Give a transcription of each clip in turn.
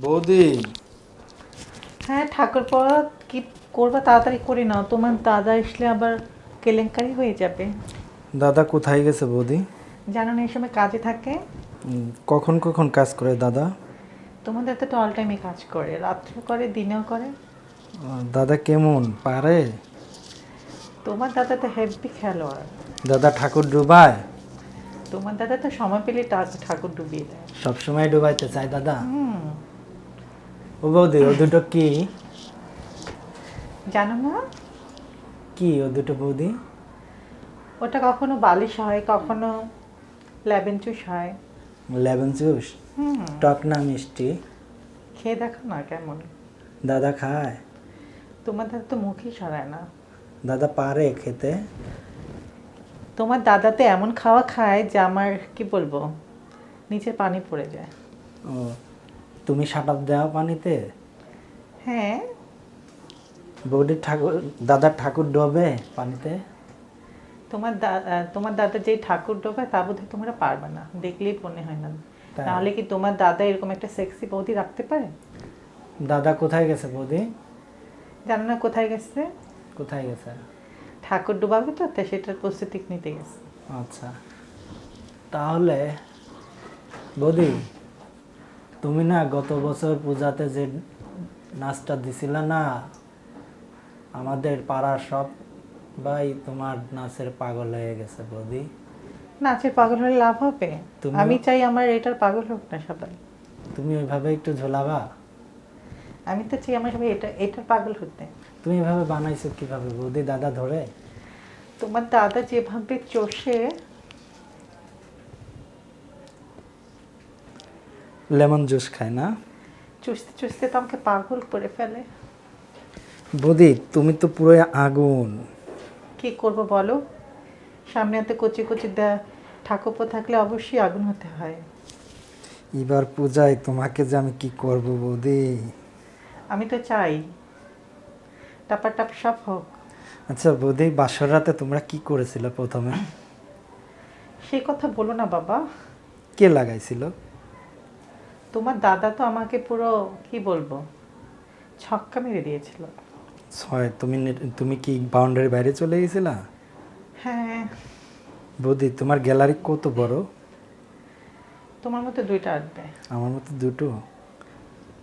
বৌদি। হ্যাঁ ঠাকুর পড়া কি করবা তাড়াতাড়ি করে নাও তোমার দাদা আসলে আবার কেলেঙ্কারি হয়ে যাবে। দাদা কোথায় গেছে বৌদি? জানো না এই সময় কাজে থাকে। উম, কখন কখন কাজ করে দাদা? তোমার দাদা তো অল টাইমে কাজ করে রাত্রে করে দিনেও করে। আহ, দাদা কেমন? পারে? তোমার দাদা তো হেভি খেলোয়াড়। দাদা ঠাকুর ডুবায়? তোমার দাদা তো সময় পেলে ঠাকুর ডুবিয়ে দেয়। সবসময় ডুবাইতে চায় দাদা? হুম। ও বৌদি ও দুটো কি? জানো না কি ও দুটো বৌদি? ওটা কখনো বালিশ হয় কখনো লেবেন চুষ হয়। Lemon juice? টক না মিষ্টি? খেয়ে দেখো না কেমন। দাদা খায়? তোমার দাদা তো মুখই সরায় না। দাদা পারে খেতে? তোমার দাদাতে এমন খাওয়া খায় যে আমার কি বলব নিচে পানি পড়ে যায়। ও তুমি সাটাপ দেওয়া পানিতে? হ্যাঁ। বৌদির ঠাকুর দাদার ঠাকুর ডোবে পানিতে? তোমার দাদা তোমার দাদা যেই ঠাকুর ডোবে তা বোধহয় তোমরা পারবে না। দেখলেই মনে হয় না? তাহলে কি তোমার দাদা এরকম একটা সেক্সি বৌদি রাখতে পারে? দাদা কোথায় গেছে বৌদি? জানো না কোথায় গেছে? কোথায় গেছে? ঠাকুর ডুবাবে তো তাই সেটার প্রস্তুতি নিতে গেছে। আচ্ছা। তাহলে বৌদি তুমি না গত বছর পূজাতে যে নাচটা দিছিল না আমাদের পাড়ার সব ভাই তোমার নাচের পাগল হয়ে গেছে বৌদি। নাচের পাগল হলে লাভ হবে? আমি চাই আমার এটার পাগল হোক না সবাই। তুমি ওইভাবে একটু ঝোলাবা? আমি তো চাই আমার সবাই এটা এটার পাগল হতে। তুমি এভাবে বানাইছো কীভাবে বৌদি দাদা ধরে? তোমার দাদা যেভাবে চষে লেমন জুস খায় না। চুষতে চুষতে তো আমাকে পাগল করে ফেলে। বৌদি তুমি তো পুরো আগুন। কি করব বলো? সামনে হাতে কচি কচি দা ঠাকুরপো থাকলে অবশ্যই আগুন হতে হয়। এবার পূজায় তোমাকে যে আমি কি করব বৌদি? আমি তো চাই। টাপা টাপ সব হোক। আচ্ছা বৌদি বাসর রাতে তোমরা কি করেছিলে প্রথমে? সে কথা বলো না বাবা। কে লাগাইছিল? তোমার দাদা তো আমাকে পুরো কি বলব ছক্কা মেরে দিয়েছিল। ছয় তুমি তুমি কি বাউন্ডারি বাইরে চলে গেছিলা? হ্যাঁ। বৌদি তোমার গ্যালারি কত বড়? তোমার মতো দুইটা আসবে আমার মতো দুটো।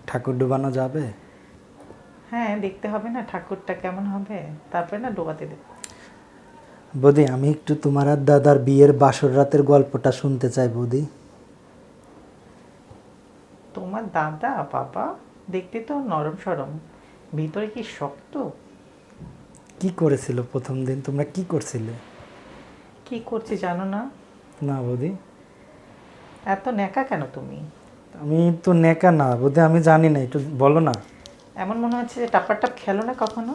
ঠাকুর ডুবানো যাবে? হ্যাঁ দেখতে হবে না ঠাকুরটা কেমন হবে। তারপরে না ডোবাতে দেবে বৌদি আমি একটু তোমার আর দাদার বিয়ের বাসর রাতের গল্পটা শুনতে চাই বৌদি। তোমার দাদা বাবা দেখতে তো নরম সরম। ভিতরে কি শক্ত? কি করেছিল প্রথম দিন? তোমরা কি করছিলে? কি করছি জানো না? না বৌদি। এত ন্যাকা কেন তুমি? আমি তো নেকা না বৌদি আমি জানি না একটু বলো না। এমন মনে হচ্ছে যে টাপার টাপ খেলো না কখনো?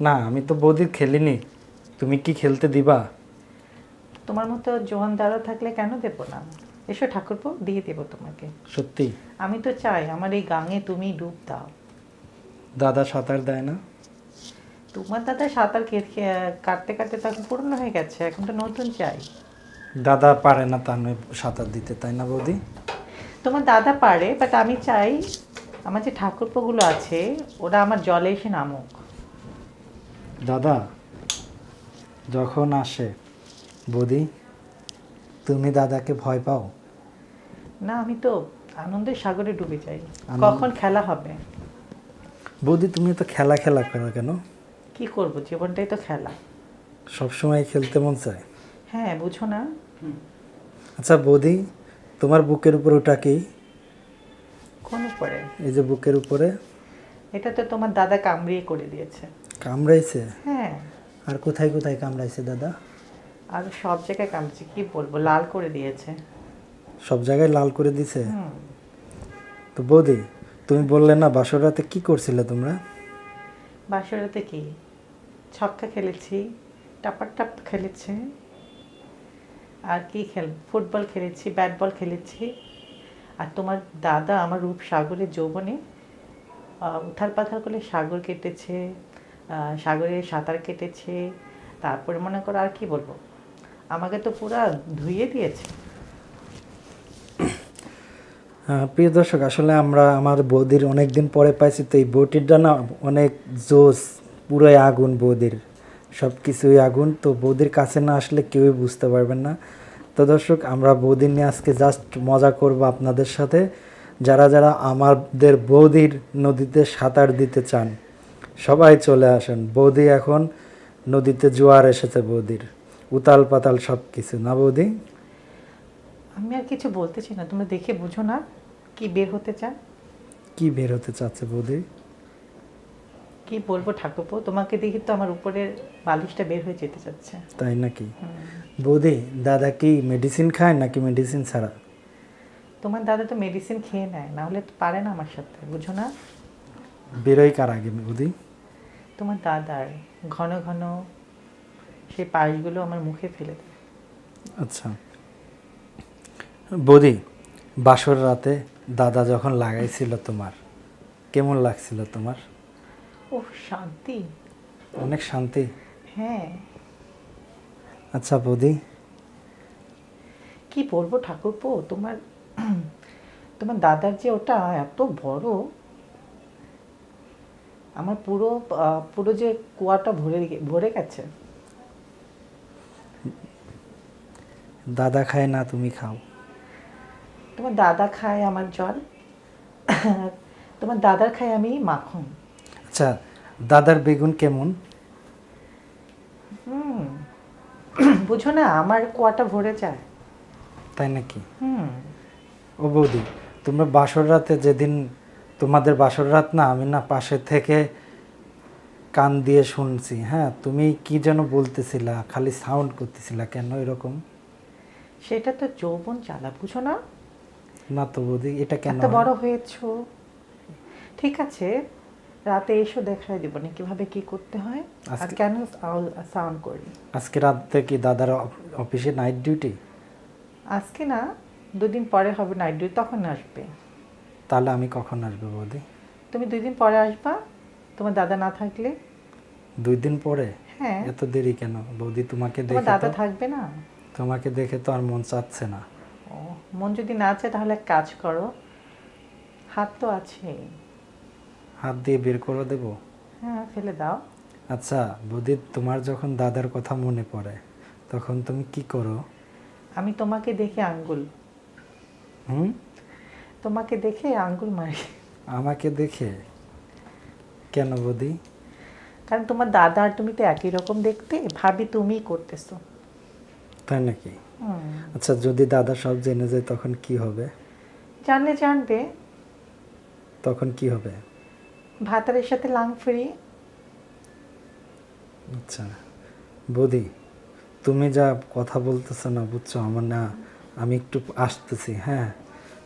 না আমি তো বৌদির খেলিনি। তুমি কি খেলতে দিবা? তোমার মতো জোয়ান দাঁড়া থাকলে কেন দেবো না? এসো ঠাকুরপো দিয়ে দেবো তোমাকে। সত্যি? আমি তো চাই আমার এই গাঙে তুমি ডুব দাও। দাদা সাঁতার দেয় না? তোমার দাদা সাঁতার কাটতে কাটতে তখন পুরনো হয়ে গেছে এখন তো নতুন চাই। দাদা পারে না তা নয় সাঁতার দিতে তাই না বৌদি? তোমার দাদা পারে বাট আমি চাই আমার যে ঠাকুরপোগুলো আছে ওরা আমার জলে এসে নামুক। দাদা যখন আসে বৌদি তুমি দাদাকে ভয় পাও? না আমি তো আনন্দের সাগরে ডুবে যাই। কখন খেলা হবে? বৌদি তুমি তো খেলা খেলা করো কেন? কি করব? জীবনটাই তো খেলা। সবসময় খেলতে মন চায়? হ্যাঁ বুঝো না। আচ্ছা বৌদি তোমার বুকের উপর ওটা কি? কোন উপরে? এই যে বুকের উপরে। এটা তো তোমার দাদা কামড়িয়ে করে দিয়েছে। কামড়াইছে? হ্যাঁ। আর কোথায় কোথায় কামড়াইছে দাদা? আর সব জায়গায় কামড়েছে কি বলব? লাল করে দিয়েছে। সব জায়গায় লাল করে দিছে? তো বৌদি তুমি বললে না বাসর রাতে কি করছিলে তোমরা? বাসরাতে কি? ছক্কা খেলেছি টাপার টাপ খেলেছি। আর কি খেল ফুটবল খেলেছি ব্যাট বল খেলেছি। আর তোমার দাদা আমার রূপ সাগরের যৌবনে আহ, পাথার করে সাগর কেটেছে সাগরে সাঁতার কেটেছে। তারপরে মনে করো আর কি বলব? আমাকে তো পুরা ধুইয়ে দিয়েছে। হ্যাঁ, প্রিয় দর্শক আসলে আমরা আমার বৌদির অনেক দিন পরে পাইছি তো এই বৌটিটা না অনেক জোস পুরোই আগুন বৌদির সব কিছুই আগুন। তো বৌদির কাছে না আসলে কেউই বুঝতে পারবেন না। তো দর্শক আমরা বৌদি নিয়ে আজকে জাস্ট মজা করব আপনাদের সাথে। যারা যারা আমাদের বৌদির নদীতে সাঁতার দিতে চান সবাই চলে আসেন। বৌদি এখন নদীতে জোয়ার এসেছে বৌদির। উতাল পাতাল সব কিছু না বৌদি? আমি আর কিছু বলতেছি না তোমরা দেখে বুঝো না কি বের হতে চান। কি বের হতে চাচ্ছে বৌদি? কি বলব ঠাকুরপো তোমাকে দেখে তো আমার উপরের বালিশটা বের হয়ে যেতে চাচ্ছে। তাই নাকি? বৌদি দাদা কি মেডিসিন খায় নাকি মেডিসিন ছাড়া? তোমার দাদা তো মেডিসিন খেয়ে নেয় না হলে তো পারে না আমার সাথে বুঝো না। বেরোয় কার আগে বৌদি? তোমার দাদার ঘন ঘন সেই পাশগুলো আমার মুখে ফেলে দেয়। আচ্ছা। বৌদি বাসর রাতে দাদা যখন লাগাইছিল তোমার কেমন লাগছিল তোমার? ও শান্তি। অনেক শান্তি? হ্যাঁ। আচ্ছা বৌদি। কি বলব ঠাকুরপো তোমার তোমার দাদার যে ওটা এত বড় আমার পুরো পুরো যে কুয়াটা ভরে ভরে গেছে। দাদা খায় না তুমি খাও। তোমার দাদা খায় আমার জল? তোমার দাদার খায় আমি মাখন। আচ্ছা দাদার বেগুন কেমন? হুম বুঝো না আমার কুয়াটা ভরে যায়। তাই নাকি? হুম। ও বৌদি তোমরা বাসর রাতে যেদিন তোমাদের বাসর রাত না আমি না পাশে থেকে কান দিয়ে শুনছি হ্যাঁ? তুমি কি যেন বলতেছিলা খালি সাউন্ড করতেছিলা কেন এরকম? সেটা তো যৌবন জ্বালা বুঝো না? না তো বৌদি এটা কেন এত বড় হয়েছো। ঠিক আছে রাতে এসো দেখাই দিব না কীভাবে কি করতে হয়। আর আজকে- কেন সাউন্ড করি? আজকে রাতে কি দাদার অফিসে নাইট ডিউটি? আজকে না দুদিন পরে হবে নাইট ডিউটি তখন আসবে। তাহলে আমি কখন আসব বৌদি? তুমি দুই দিন পরে আসবা তোমার দাদা না থাকলে? দুই দিন পরে? হ্যাঁ। এত দেরি কেন? বৌদি তোমাকে দেখে দাদা থাকবে না? তোমাকে দেখে তো আর মন চাচ্ছে না। ও মন যদি না চায় তাহলে এক কাজ করো হাত তো আছে হাত দিয়ে বের করে দেবো? হ্যাঁ ফেলে দাও। আচ্ছা বৌদি তোমার যখন দাদার কথা মনে পড়ে তখন তুমি কি করো? আমি তোমাকে দেখে আঙ্গুল। হুম? তোমাকে দেখে আঙ্গুল মারি। আমাকে দেখে? কেন বৌদি? কারণ তোমার দাদা আর তুমি তো একই রকম দেখতে ভাবি তুমিই করতেছো। তাই নাকি? আচ্ছা যদি দাদা সব জেনে যায় তখন কি হবে? জানলে জানবে। তখন কি হবে? ভাতারের সাথে লাং ফ্রি। আচ্ছা। বৌদি তুমি যা কথা বলতেছো না বুঝছ? আমার না আমি একটু আসতেছি হ্যাঁ?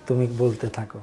তুমি বলতে থাকো।